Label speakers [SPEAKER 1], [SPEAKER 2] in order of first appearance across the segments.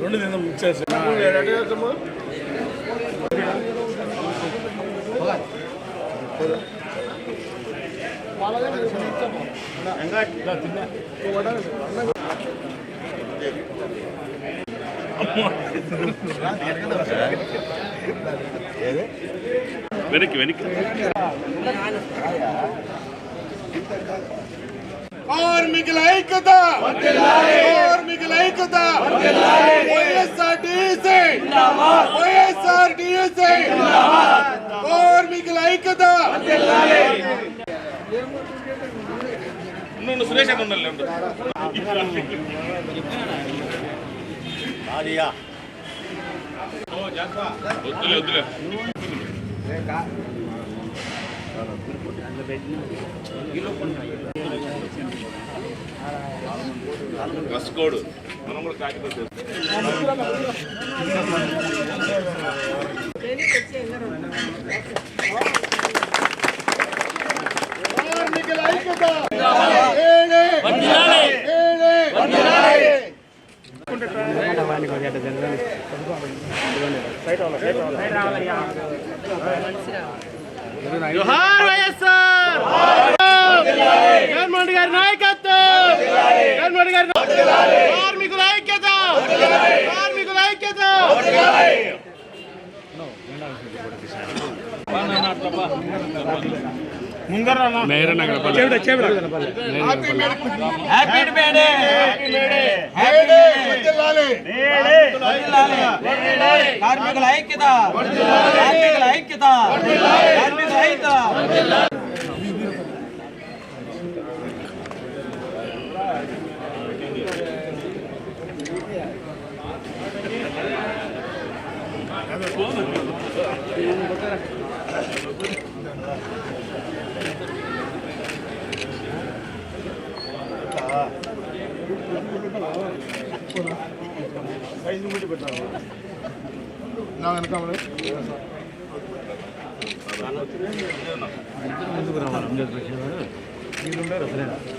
[SPEAKER 1] రెండు తిందాం మిక్స్ చేసి
[SPEAKER 2] వెనక్కి వెనక్కి
[SPEAKER 3] కార్మికుల ఐక్యత! కార్మికుల ఐక్యత! వైఎస్ఆర్ టీసీ వైఎస్ఆర్ టీసీ కార్మికుల ఐక్యత!
[SPEAKER 2] సురేష్ అన్న. వద్దులే వద్దులే. డ్రెస్ కోడ్ మనం కూడా కాకితో చేస్తాం
[SPEAKER 3] కార్మికుల ఐక్యత ఏడే ఏడే
[SPEAKER 1] జోహార్ వైఎస్ఆర్ జగన్మోహన్ గారి నాయకత్వం! జగన్మోహన్ గారి కార్మికుల ఐక్యత! కార్మికుల ఐక్యత!
[SPEAKER 3] ఏడే వర్ధిల్లాలి.
[SPEAKER 4] కార్మికుల ఐక్యత కార్మికుల ఐక్యత కార్మికుల ఐక్యత நாங்கள் இருக்காமலே இருக்காமல்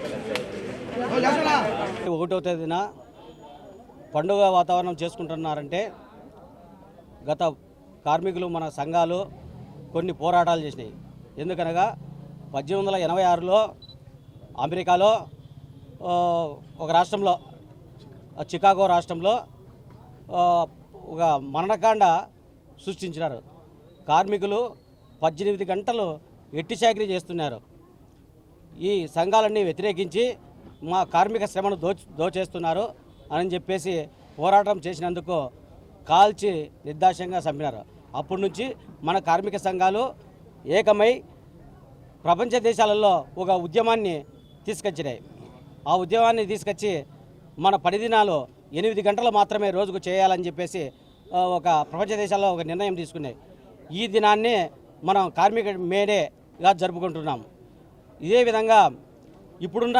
[SPEAKER 4] ఒకటో తేదీన పండుగ వాతావరణం చేసుకుంటున్నారంటే గత కార్మికులు మన సంఘాలు కొన్ని పోరాటాలు చేసినాయి. ఎందుకనగా పద్దెనిమిది వందల ఎనభై ఆరులో అమెరికాలో ఒక రాష్ట్రంలో చికాగో రాష్ట్రంలో ఒక మరణకాండ సృష్టించినారు. కార్మికులు పద్దెనిమిది గంటలు ఎట్టి చాకరీ చేస్తున్నారు. ఈ సంఘాలన్నీ వ్యతిరేకించి మా కార్మిక శ్రమను దో దోచేస్తున్నారు అని చెప్పేసి పోరాటం చేసినందుకు కాల్చి నిర్దాక్ష్యంగా చంపినారు. అప్పటి నుంచి మన కార్మిక సంఘాలు ఏకమై ప్రపంచ దేశాలలో ఒక ఉద్యమాన్ని తీసుకొచ్చినాయి. ఆ ఉద్యమాన్ని తీసుకొచ్చి మన పని దినాలు ఎనిమిది గంటలు మాత్రమే రోజుకు చేయాలని చెప్పేసి ఒక ప్రపంచ దేశాల్లో ఒక నిర్ణయం తీసుకున్నాయి. ఈ దినాన్ని మనం కార్మిక మేడేగా జరుపుకుంటున్నాం. ఇదే విధంగా ఇప్పుడున్న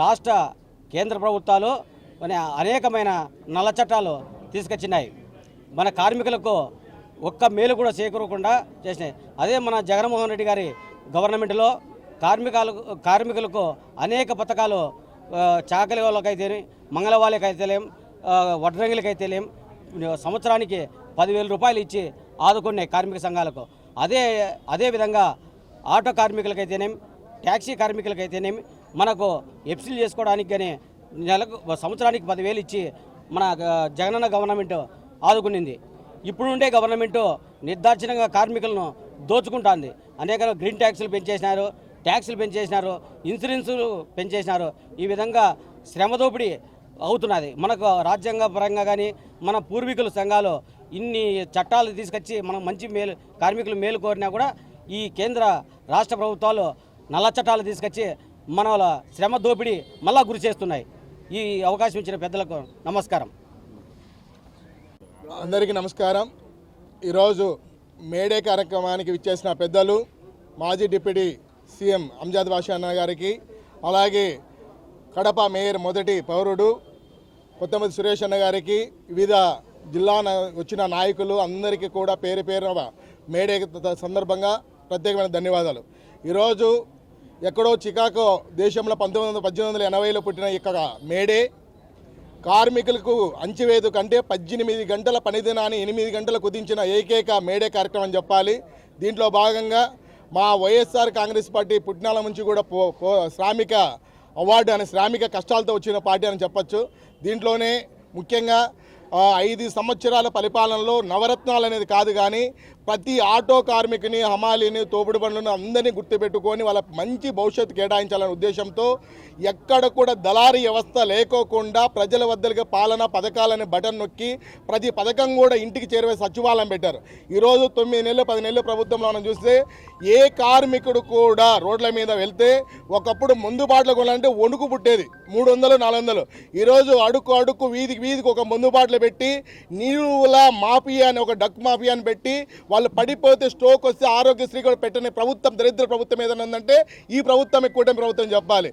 [SPEAKER 4] రాష్ట్ర కేంద్ర ప్రభుత్వాలు మన అనేకమైన నల్ల చట్టాలు తీసుకొచ్చినాయి. మన కార్మికులకు ఒక్క మేలు కూడా చేకూరకుండా చేసినాయి. అదే మన జగన్మోహన్ రెడ్డి గారి గవర్నమెంట్లో కార్మికాలకు కార్మికులకు అనేక పథకాలు చాకలి వాళ్ళకైతేనే మంగళ వాళ్ళకైతేలేం వడ్రంగిలకైతేలేం సంవత్సరానికి పదివేల రూపాయలు ఇచ్చి ఆదుకున్నాయి కార్మిక సంఘాలకు. అదే అదే విధంగా ఆటో కార్మికులకైతేనేం ట్యాక్సీ కార్మికులకైతేనేమి మనకు ఎఫ్సీలు చేసుకోవడానికి కానీ నెలకు సంవత్సరానికి పదివేలు ఇచ్చి మన జగనన్న గవర్నమెంట్ ఆదుకునింది. ఇప్పుడుండే గవర్నమెంట్ నిర్దార్చనంగా కార్మికులను దోచుకుంటుంది. అనేక గ్రీన్ ట్యాక్సులు పెంచేసినారు ట్యాక్సులు పెంచేసినారు ఇన్సూరెన్సులు పెంచేసినారు. ఈ విధంగా శ్రమ దోపిడీ అవుతున్నది. మనకు రాజ్యాంగ పరంగా కానీ మన పూర్వీకుల సంఘాలు ఇన్ని చట్టాలు తీసుకొచ్చి మనం మంచి మేలు కార్మికులు మేలు కోరినా కూడా ఈ కేంద్ర రాష్ట్ర ప్రభుత్వాలు నల్ల చట్టాలు తీసుకొచ్చి మన శ్రమ దోపిడీ మళ్ళా గురి చేస్తున్నాయి. ఈ అవకాశం ఇచ్చిన పెద్దలకు నమస్కారం.
[SPEAKER 3] అందరికీ నమస్కారం. ఈరోజు మేడే కార్యక్రమానికి విచ్చేసిన పెద్దలు మాజీ డిప్యూటీ సీఎం అంజాద్ బాషా అన్న గారికి అలాగే కడప మేయర్ మొదటి పౌరుడు కొత్తమతి సురేష్ అన్న గారికి వివిధ జిల్లా వచ్చిన నాయకులు అందరికీ కూడా పేరు పేరున మేడే సందర్భంగా ప్రత్యేకమైన ధన్యవాదాలు. ఈరోజు ఎక్కడో చికాగో దేశంలో పంతొమ్మిది వందల పద్దెనిమిది వందల ఎనభైలో పుట్టిన ఇక్కడ యొక్క మేడే కార్మికులకు అంచివేదు కంటే పద్దెనిమిది గంటల పనిదినాన్ని ఎనిమిది గంటలు కుదించిన ఏకైక మేడే కార్యక్రమం చెప్పాలి. దీంట్లో భాగంగా మా వైఎస్ఆర్ కాంగ్రెస్ పార్టీ పుట్టినాల నుంచి కూడా పో శ్రామిక అవార్డు అనే శ్రామిక కష్టాలతో వచ్చిన పార్టీ అని చెప్పచ్చు. దీంట్లోనే ముఖ్యంగా ఐదు సంవత్సరాల పరిపాలనలో నవరత్నాలు అనేది కాదు కానీ ప్రతి ఆటో కార్మికుని హమాలీని తోపుడు బండ్లను అందరినీ గుర్తుపెట్టుకొని వాళ్ళ మంచి భవిష్యత్తు కేటాయించాలనే ఉద్దేశంతో ఎక్కడ కూడా దళారీ వ్యవస్థ లేకోకుండా ప్రజల వద్దలుగా పాలన పథకాలని బటన్ నొక్కి ప్రతి పథకం కూడా ఇంటికి చేరువే సచివాలయం పెట్టారు. ఈరోజు తొమ్మిది నెలలు పది నెలలు ప్రభుత్వంలో మనం చూస్తే ఏ కార్మికుడు కూడా రోడ్ల మీద వెళ్తే ఒకప్పుడు ముందుబాటులో కొనాలంటే వణుకు పుట్టేది. మూడు వందలు నాలుగు వందలు. ఈరోజు అడుకు అడుక్కు వీధికి వీధికి ఒక ముందుబాటులో పెట్టి నీరుల మాఫియా అని ఒక డక్ మాఫియా అని పెట్టి వాళ్ళు పడిపోతే స్ట్రోక్ వస్తే ఆరోగ్యశ్రీ కూడా పెట్టని ప్రభుత్వం దరిద్ర ప్రభుత్వం ఏదైనా ఉందంటే ఈ ప్రభుత్వం కూటమి ప్రభుత్వం చెప్పాలి.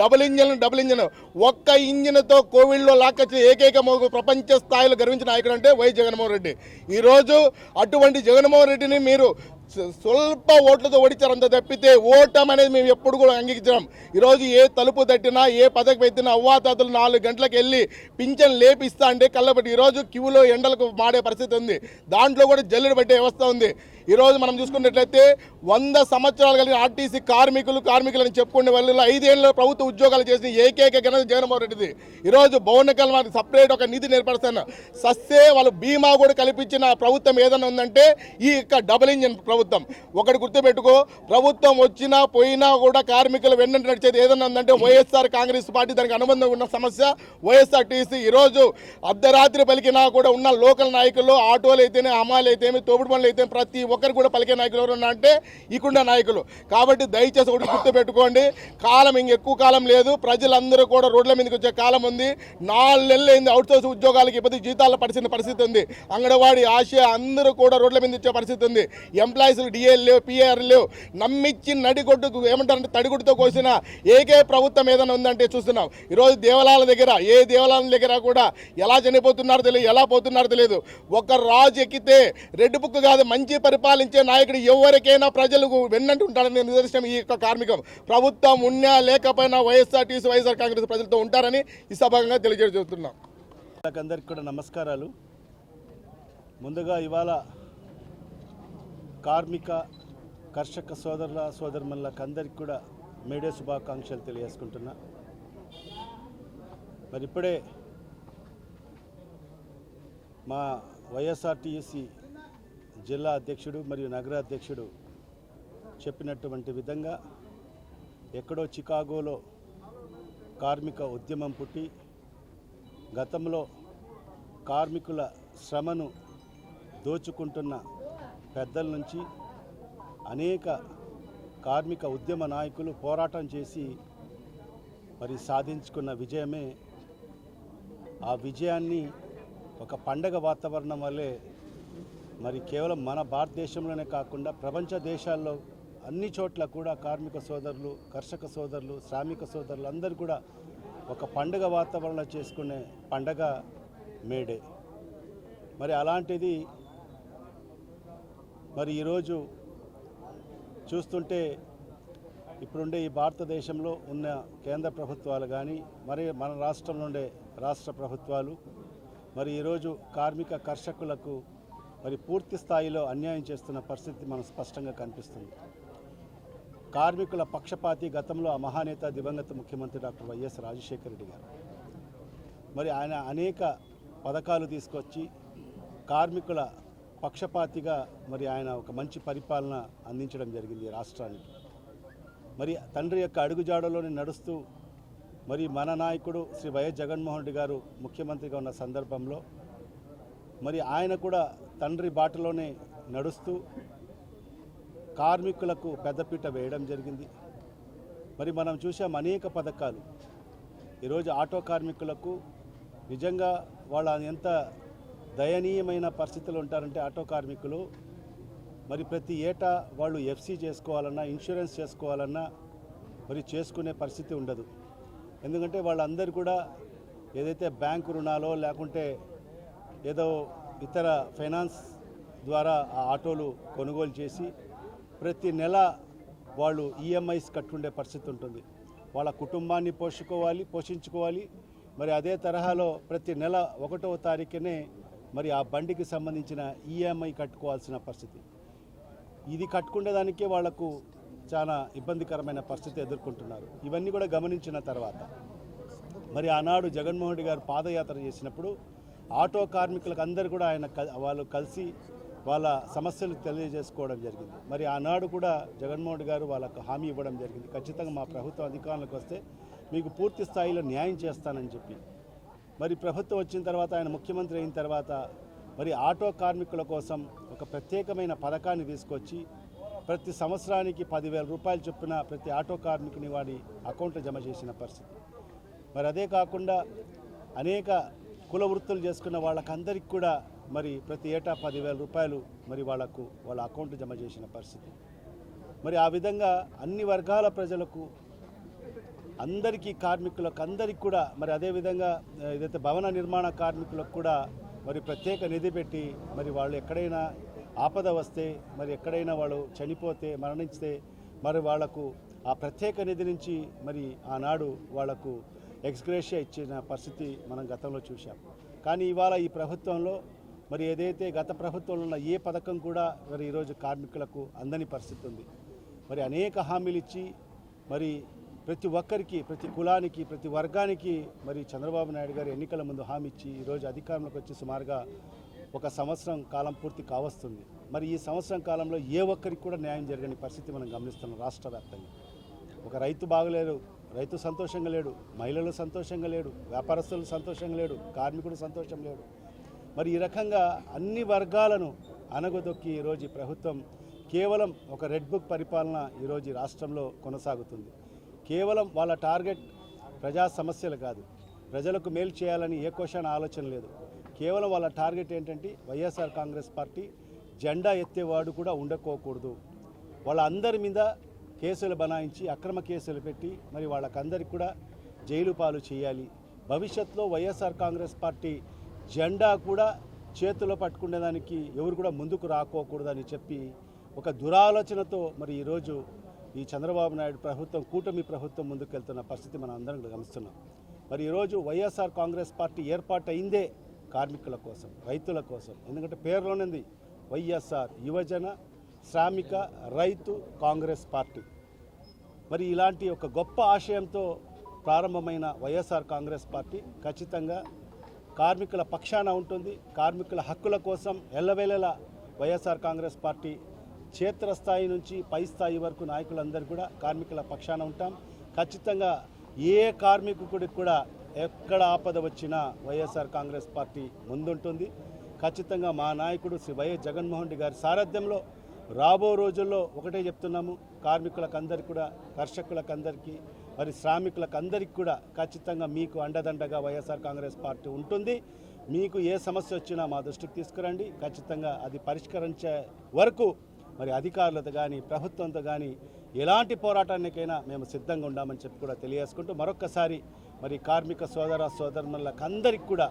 [SPEAKER 3] Double engine double engine. ఒక్క ఇంజిన్తో కోవిడ్లో లాక్కొచ్చిన ఏకైక ప్రపంచ స్థాయిలో గర్వించిన నాయకుడు అంటే వై జగన్మోహన్ రెడ్డి. ఈరోజు అటువంటి జగన్మోహన్ రెడ్డిని మీరు స్వల్ప ఓట్లతో ఓడించారు అంత తప్పితే ఓటం అనేది మేము ఎప్పుడు కూడా అంగీకరించాం ఈరోజు ఏ తలుపు తట్టినా ఏ పదకు పెట్టినా అవ్వాతాతలు నాలుగు గంటలకు వెళ్ళి పింఛన్ లేపిస్తా అంటే కళ్ళబట్టి ఈరోజు క్యూలో ఎండలకు మాడే పరిస్థితి ఉంది. దాంట్లో కూడా జల్లుడు పట్టే వ్యవస్థ ఉంది. ఈరోజు మనం చూసుకున్నట్లయితే వంద సంవత్సరాలు కలిగిన ఆర్టీసీ కార్మికులు కార్మికులని చెప్పుకునే వాళ్ళు ఐదేళ్ళలో ప్రభుత్వ ఉద్యోగాలు చేసిన ఏకైక ఘనత జగన్మోహన్ రెడ్డిది. ఈరోజు భవనకల్ వారికి సపరేట్ ఒక నిధి ఏర్పరుస్తాను సస్తే వాళ్ళు బీమా కూడా కల్పించిన ప్రభుత్వం ఏదైనా ఉందంటే ఈ యొక్క డబుల్ ఇంజిన్ ప్రభుత్వం. ఒకటి గుర్తుపెట్టుకో ప్రభుత్వం వచ్చినా పోయినా కూడా కార్మికులు వెన్నంటే నడిచేది ఏదైనా ఉందంటే వైఎస్ఆర్ కాంగ్రెస్ పార్టీ దానికి అనుబంధం ఉన్న సమస్య. వైఎస్ఆర్ టీసీ ఈరోజు అర్ధరాత్రి పలికినా కూడా ఉన్న లోకల్ నాయకులు ఆటోలు అయితేనే అమ్మాయిలు అయితేమి తోపుడు పనులు అయితే ప్రతి ఒక్కరు కూడా పలికే నాయకులు ఎవరన్నా అంటే ఇకుండా నాయకులు. కాబట్టి దయచేసి ఒకటి గుర్తుపెట్టుకోండి కాలం ఇంక ఎక్కువ కాలం లేదు ప్రజలందరూ కూడా రోడ్ల మీదకి వచ్చే కాలం ఉంది. నాలుగు నెలలు అయింది అవుట్ సోర్స్ ఉద్యోగాలకి ఇబ్బంది జీతాలు పడిసిన పరిస్థితి ఉంది. అంగన్వాడి ఆశ అందరూ కూడా రోడ్ల మీద వచ్చే పరిస్థితి ఉంది. ఎంప్లాయీస్ డిఏలు లేవు పిఆర్ లేవు. నమ్మిచ్చి నడిగొడ్డుకు ఏమంటారంటే తడిగుడ్డుతో కోసిన ఏకే ప్రభుత్వం ఏదైనా ఉందంటే చూస్తున్నాం. ఈరోజు దేవాలయాల దగ్గర ఏ దేవాలయాల దగ్గర కూడా ఎలా చనిపోతున్నారో తెలియదు ఎలా పోతున్నారో తెలియదు. ఒక రాజు ఎక్కితే రెడ్ బుక్ కాదు మంచి పరిపాలించే నాయకుడు ఎవరికైనా ప్రజలకు వెన్నంటి ఉంటాడని నిదర్శనం ఈ యొక్క కార్మికం. ప్రభుత్వం ఉన్నా లేకపోయినా వైఎస్ఆర్టీసీ వైఎస్ఆర్ కాంగ్రెస్ ప్రజలతో ఉంటారని ఈ సభాగంగా తెలియజేస్తున్నాం.
[SPEAKER 5] అందరికీ కూడా నమస్కారాలు. ముందుగా ఇవాళ కార్మిక కర్షక సోదరుల సోదరుమణులకు అందరికి కూడా మేడే శుభాకాంక్షలు తెలియజేసుకుంటున్నా. మరి ఇప్పుడే మా వైఎస్ఆర్టీసీ జిల్లా అధ్యక్షుడు మరియు నగర అధ్యక్షుడు చెప్పినటువంటి విధంగా ఎక్కడో చికాగోలో కార్మిక ఉద్యమం పుట్టి గతంలో కార్మికుల శ్రమను దోచుకుంటున్న పెద్దల నుంచి అనేక కార్మిక ఉద్యమ నాయకులు పోరాటం చేసి మరి సాధించుకున్న విజయమే ఆ విజయాన్ని ఒక పండగ వాతావరణం వల్లే మరి కేవలం మన భారతదేశంలోనే కాకుండా ప్రపంచ దేశాల్లో అన్ని చోట్ల కూడా కార్మిక సోదరులు కర్షక సోదరులు శ్రామిక సోదరులు అందరూ కూడా ఒక పండగ వాతావరణంలో చేసుకునే పండగ మేడే మరి అలాంటిది మరి ఈరోజు చూస్తుంటే ఇప్పుడుండే ఈ భారతదేశంలో ఉన్న కేంద్ర ప్రభుత్వాలు కానీ మరి మన రాష్ట్రంలో ఉండే రాష్ట్ర ప్రభుత్వాలు మరి ఈరోజు కార్మిక కర్షకులకు మరి పూర్తి స్థాయిలో అన్యాయం చేస్తున్న పరిస్థితి మనకు స్పష్టంగా కనిపిస్తుంది. కార్మికుల పక్షపాతి గతంలో ఆ మహానేత దివంగత ముఖ్యమంత్రి డాక్టర్ వైఎస్ రాజశేఖర రెడ్డి గారు. మరి ఆయన అనేక పథకాలు తీసుకొచ్చి కార్మికుల పక్షపాతిగా మరి ఆయన ఒక మంచి పరిపాలన అందించడం జరిగింది రాష్ట్రానికి. మరి తండ్రి యొక్క అడుగుజాడలోనే నడుస్తూ మరి మన నాయకుడు శ్రీ వైఎస్ జగన్మోహన్ రెడ్డి గారు ముఖ్యమంత్రిగా ఉన్న సందర్భంలో మరి ఆయన కూడా తండ్రి బాటలోనే నడుస్తూ కార్మికులకు పెద్దపీట వేయడం జరిగింది. మరి మనం చూసాం అనేక పథకాలు. ఈరోజు ఆటో కార్మికులకు నిజంగా వాళ్ళ ఎంత దయనీయమైన పరిస్థితులు ఉంటారంటే ఆటో కార్మికులు మరి ప్రతి ఏటా వాళ్ళు ఎఫ్సి చేసుకోవాలన్నా ఇన్సూరెన్స్ చేసుకోవాలన్నా మరి చేసుకునే పరిస్థితి ఉండదు. ఎందుకంటే వాళ్ళందరూ కూడా ఏదైతే బ్యాంకు రుణాలో లేకుంటే ఏదో ఇతర ఫైనాన్స్ ద్వారా ఆ ఆటోలు కొనుగోలు చేసి ప్రతి నెల వాళ్ళు ఈఎంఐస్ కట్టుండే పరిస్థితి ఉంటుంది. వాళ్ళ కుటుంబాన్ని పోషుకోవాలి పోషించుకోవాలి. మరి అదే తరహాలో ప్రతి నెల ఒకటవ తారీఖునే మరి ఆ బండికి సంబంధించిన ఈఎంఐ కట్టుకోవాల్సిన పరిస్థితి. ఇది కట్టుకునేదానికే వాళ్ళకు చాలా ఇబ్బందికరమైన పరిస్థితి ఎదుర్కొంటున్నారు. ఇవన్నీ కూడా గమనించిన తర్వాత. మరి ఆనాడు జగన్మోహన్ రెడ్డి గారు పాదయాత్ర చేసినప్పుడు ఆటో కార్మికులకు అందరు కూడా ఆయన వాళ్ళు కలిసి వాళ్ళ సమస్యలు తెలియజేసుకోవడం జరిగింది. మరి ఆనాడు కూడా జగన్మోహన్ గారు వాళ్ళకు హామీ ఇవ్వడం జరిగింది. ఖచ్చితంగా మా ప్రభుత్వం అధికారంలోకి వస్తే మీకు పూర్తి స్థాయిలో న్యాయం చేస్తానని చెప్పి. మరి ప్రభుత్వం వచ్చిన తర్వాత ఆయన ముఖ్యమంత్రి అయిన తర్వాత మరి ఆటో కార్మికుల కోసం ఒక ప్రత్యేకమైన పథకాన్ని తీసుకొచ్చి ప్రతి సంవత్సరానికి పదివేల రూపాయలు చొప్పున ప్రతి ఆటో కార్మికుని వాడి అకౌంట్లో జమ చేసిన పరిస్థితి. మరి అదే కాకుండా అనేక కుల వృత్తులు చేసుకున్న వాళ్ళకందరికి కూడా మరి ప్రతి ఏటా పదివేల రూపాయలు మరి వాళ్ళకు వాళ్ళ అకౌంట్ జమ చేసిన పరిస్థితి. మరి ఆ విధంగా అన్ని వర్గాల ప్రజలకు అందరికీ కార్మికులకు అందరికి కూడా మరి అదేవిధంగా ఏదైతే భవన నిర్మాణ కార్మికులకు కూడా మరి ప్రత్యేక నిధి పెట్టి మరి వాళ్ళు ఎక్కడైనా ఆపద వస్తే మరి ఎక్కడైనా వాళ్ళు చనిపోతే మరణిస్తే మరి వాళ్ళకు ఆ ప్రత్యేక నిధి నుంచి మరి ఆనాడు వాళ్ళకు ఎక్స్గ్రేషియా ఇచ్చిన పరిస్థితి మనం గతంలో చూశాం. కానీ ఇవాళ ఈ ప్రభుత్వంలో మరి ఏదైతే గత ప్రభుత్వంలో ఉన్న ఏ పథకం కూడా మరి ఈరోజు కార్మికులకు అందని పరిస్థితి ఉంది. మరి అనేక హామీలు ఇచ్చి మరి ప్రతి ఒక్కరికి ప్రతి కులానికి ప్రతి వర్గానికి మరి చంద్రబాబు నాయుడు గారు ఎన్నికల ముందు హామీ ఇచ్చి ఈరోజు అధికారంలోకి వచ్చి సుమారుగా ఒక సంవత్సరం కాలం పూర్తి కావస్తుంది. మరి ఈ సంవత్సరం కాలంలో ఏ ఒక్కరికి కూడా న్యాయం జరగని పరిస్థితి మనం గమనిస్తున్నాం రాష్ట్ర వ్యాప్తంగా. ఒక రైతు బాగలేరు రైతు సంతోషంగా లేడు మహిళలు సంతోషంగా లేడు వ్యాపారస్తులు సంతోషంగా లేడు కార్మికుడు సంతోషం లేడు. మరి ఈ రకంగా అన్ని వర్గాలను అనగదొక్కి ఈరోజు ప్రభుత్వం కేవలం ఒక రెడ్ బుక్ పరిపాలన ఈరోజు రాష్ట్రంలో కొనసాగుతుంది. కేవలం వాళ్ళ టార్గెట్ ప్రజా సమస్యలు కాదు ప్రజలకు మేలు చేయాలని ఏ క్వశ్చన్ ఆలోచన లేదు. కేవలం వాళ్ళ టార్గెట్ ఏంటంటే వైఎస్ఆర్ కాంగ్రెస్ పార్టీ జెండా ఎత్తేవాడు కూడా ఉండకోకూడదు. వాళ్ళందరి మీద కేసులు బనాయించి అక్రమ కేసులు పెట్టి మరి వాళ్ళకందరికి కూడా జైలు పాలు చేయాలి. భవిష్యత్తులో వైఎస్ఆర్ కాంగ్రెస్ పార్టీ జెండా కూడా చేతిలో పట్టుకునేదానికి ఎవరు కూడా ముందుకు రాకోకూడదని చెప్పి ఒక దురాలోచనతో మరి ఈరోజు ఈ చంద్రబాబు నాయుడు ప్రభుత్వం కూటమి ప్రభుత్వం ముందుకెళ్తున్న పరిస్థితి మనం అందరం గమనిస్తున్నాం. మరి ఈరోజు వైఎస్ఆర్ కాంగ్రెస్ పార్టీ ఏర్పాటు అయిందే కార్మికుల కోసం రైతుల కోసం. ఎందుకంటే పేరులోనే ఉంది వైఎస్ఆర్ యువజన శ్రామిక రైతు కాంగ్రెస్ పార్టీ. మరి ఇలాంటి ఒక గొప్ప ఆశయంతో ప్రారంభమైన వైఎస్ఆర్ కాంగ్రెస్ పార్టీ ఖచ్చితంగా కార్మికుల పక్షాన ఉంటుంది. కార్మికుల హక్కుల కోసం ఎల్లవేళలా వైఎస్ఆర్ కాంగ్రెస్ పార్టీ క్షేత్రస్థాయి నుంచి పై స్థాయి వరకు నాయకులందరూ కూడా కార్మికుల పక్షాన ఉంటాం. ఖచ్చితంగా ఏ కార్మికుడికి కూడా ఎక్కడ ఆపద వచ్చినా వైఎస్ఆర్ కాంగ్రెస్ పార్టీ ముందుంటుంది. ఖచ్చితంగా మా నాయకుడు శ్రీ వైఎస్ జగన్మోహన్ రెడ్డి గారి సారథ్యంలో రాబో రోజుల్లో ఒకటే చెప్తున్నాము కార్మికులకందరికీ కూడా కర్షకులకందరికీ మరి శ్రామికులకందరికీ కూడా ఖచ్చితంగా మీకు అండదండగా వైఎస్ఆర్ కాంగ్రెస్ పార్టీ ఉంటుంది. మీకు ఏ సమస్య వచ్చినా మా దృష్టికి తీసుకురండి. ఖచ్చితంగా అది పరిష్కరించే వరకు మరి అధికారులతో కానీ ప్రభుత్వంతో కానీ ఎలాంటి పోరాటానికైనా మేము సిద్ధంగా ఉన్నామని చెప్పి కూడా తెలియజేసుకుంటూ మరొక్కసారి మరి కార్మిక సోదర సోదరులకు అందరికీ కూడా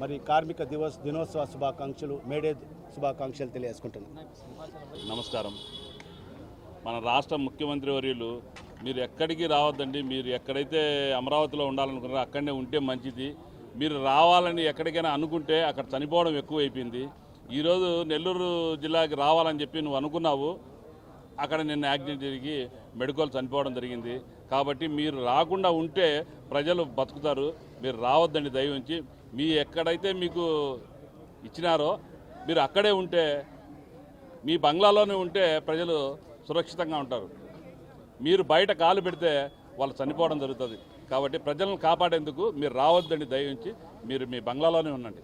[SPEAKER 5] మరి కార్మిక దివస్ దినోత్సవ శుభాకాంక్షలు మేడే శుభాకాంక్షలు తెలియజేసుకుంటున్నాను
[SPEAKER 2] నమస్కారం. మన రాష్ట్ర ముఖ్యమంత్రి వర్యులు మీరు ఎక్కడికి రావద్దండి మీరు ఎక్కడైతే అమరావతిలో ఉండాలనుకున్నారో అక్కడనే ఉంటే మంచిది. మీరు రావాలని ఎక్కడికైనా అనుకుంటే అక్కడ చనిపోవడం ఎక్కువైపోయింది. ఈరోజు నెల్లూరు జిల్లాకి రావాలని చెప్పి నువ్వు అనుకున్నావు. అక్కడ నిన్న యాక్సిడెంట్ జరిగి మెడికల్ చనిపోవడం జరిగింది. కాబట్టి మీరు రాకుండా ఉంటే ప్రజలు బతుకుతారు. మీరు రావద్దండి దయ ఉంచి మీ ఎక్కడైతే మీకు ఇచ్చినారో మీరు అక్కడే ఉంటే మీ బంగ్లాలోనే ఉంటే ప్రజలు సురక్షితంగా ఉంటారు. మీరు బయట కాలు పెడితే వాళ్ళు చనిపోవడం జరుగుతుంది. కాబట్టి ప్రజలను కాపాడేందుకు మీరు రావద్దండి దయించి మీరు మీ బంగ్లాలోనే ఉండండి.